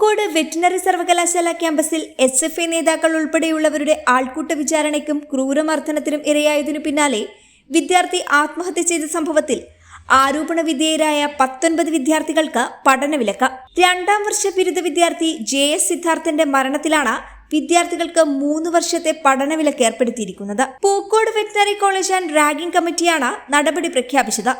Pookode veterinary സർവകലാശാല ക്യാമ്പസിൽ S F I നേതാക്കൾ ഉൾപ്പെടെയുള്ളവരുടെ ആൾക്കൂട്ട വിചാരണയ്ക്കും ക്രൂരമർദ്ദനത്തിനും ഇരയായതിനു പിന്നാലെ വിദ്യാർത്ഥി ആത്മഹത്യ ചെയ്ത സംഭവത്തിൽ ആരോപണ വിധേയരായ പത്തൊൻപത് വിദ്യാർത്ഥികൾക്ക് പഠനവിലക്ക്. രണ്ടാം വർഷ ബിരുദ വിദ്യാർത്ഥി ജെ എസ് സിദ്ധാർത്ഥന്റെ മരണത്തിലാണ് വിദ്യാർത്ഥികൾക്ക് മൂന്ന് വർഷത്തെ പഠനവിലക്ക് ഏർപ്പെടുത്തിയിരിക്കുന്നത്. Pookode veterinary college and ragging കമ്മിറ്റിയാണ് നടപടി പ്രഖ്യാപിച്ചത്.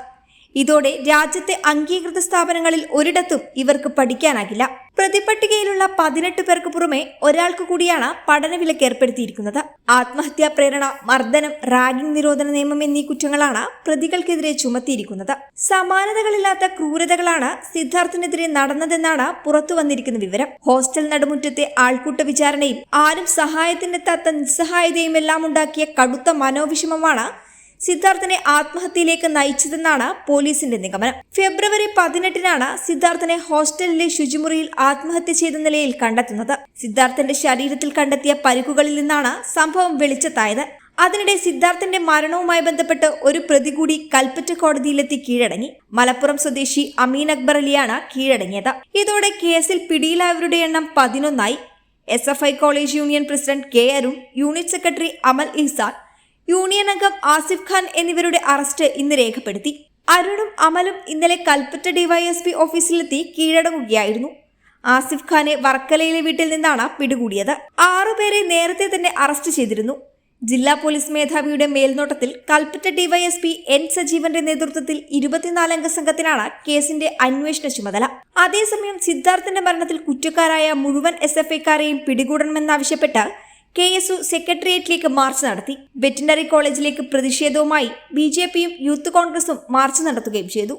ഇതോടെ രാജ്യത്തെ അംഗീകൃത സ്ഥാപനങ്ങളിൽ ഒരിടത്തും ഇവർക്ക് പഠിക്കാനാകില്ല. പ്രതിപട്ടികയിലുള്ള പതിനെട്ട് പേർക്ക് പുറമെ ഒരാൾക്ക് കൂടിയാണ് പഠനവിലക്ക് ഏർപ്പെടുത്തിയിരിക്കുന്നത്. ആത്മഹത്യാ പ്രേരണ മർദ്ദനം റാഗിംഗ് നിരോധന നിയമം എന്നീ കുറ്റങ്ങളാണ് പ്രതികൾക്കെതിരെ ചുമത്തിയിരിക്കുന്നത്. സമാനതകളില്ലാത്ത ക്രൂരതകളാണ് സിദ്ധാർത്ഥിനെതിരെ നടന്നതെന്നാണ് പുറത്തു വന്നിരിക്കുന്ന വിവരം. ഹോസ്റ്റൽ നടുമുറ്റത്തെ ആൾക്കൂട്ട വിചാരണയും ആരും സഹായത്തിനെത്താത്ത നിസ്സഹായതയും എല്ലാം ഉണ്ടാക്കിയ കടുത്ത മനോവിഷമമാണ് സിദ്ധാർത്ഥനെ ആത്മഹത്യയിലേക്ക് നയിച്ചതെന്നാണ് പോലീസിന്റെ നിഗമനം. ഫെബ്രുവരി പതിനെട്ടിനാണ് സിദ്ധാർത്ഥനെ ഹോസ്റ്റലിലെ ശുചിമുറിയിൽ ആത്മഹത്യ ചെയ്ത നിലയിൽ കണ്ടെത്തുന്നത്. സിദ്ധാർത്ഥന്റെ ശരീരത്തിൽ കണ്ടെത്തിയ പരിക്കുകളിൽ നിന്നാണ് സംഭവം വെളിച്ചത്തായത്. അതിനിടെ സിദ്ധാർത്ഥന്റെ മരണവുമായി ബന്ധപ്പെട്ട് ഒരു പ്രതി കൂടി കൽപ്പറ്റ കോടതിയിലെത്തി കീഴടങ്ങി. മലപ്പുറം സ്വദേശി അമീൻ അക്ബർ അലിയാണ് കീഴടങ്ങിയത്. ഇതോടെ കേസിൽ പിടിയിലായവരുടെ എണ്ണം പതിനൊന്നായി. S F I college union president K Arun unit secretary Amal Ihsan union അംഗം ആസിഫ് ഖാൻ എന്നിവരുടെ അറസ്റ്റ് ഇന്ന് രേഖപ്പെടുത്തി. അരുണും അമലും ഇന്നലെ കൽപ്പറ്റ ഡിവൈഎസ്പി ഓഫീസിലെത്തി കീഴടങ്ങുകയായിരുന്നു. ആസിഫ് ഖാനെ വർക്കലയിലെ വീട്ടിൽ നിന്നാണ് പിടികൂടിയത്. ആറുപേരെ നേരത്തെ തന്നെ അറസ്റ്റ് ചെയ്തിരുന്നു. ജില്ലാ പോലീസ് മേധാവിയുടെ മേൽനോട്ടത്തിൽ കൽപ്പറ്റ ഡിവൈഎസ്പി എൻ സജീവന്റെ നേതൃത്വത്തിൽ ഇരുപത്തിനാലംഗ സംഘത്തിനാണ് കേസിന്റെ അന്വേഷണ ചുമതല. അതേസമയം സിദ്ധാർത്ഥന്റെ മരണത്തിൽ കുറ്റക്കാരായ മുഴുവൻ എസ് എഫ് ഐക്കാരെയും പിടികൂടണമെന്നാവശ്യപ്പെട്ട് കെ എസ് യു സെക്രട്ടേറിയറ്റിലേക്ക് മാർച്ച് നടത്തി. വെറ്റിനറി കോളേജിലേക്ക് പ്രതിഷേധവുമായി ബി ജെ പിയും യൂത്ത് കോൺഗ്രസും മാർച്ച് നടത്തുകയും ചെയ്തു.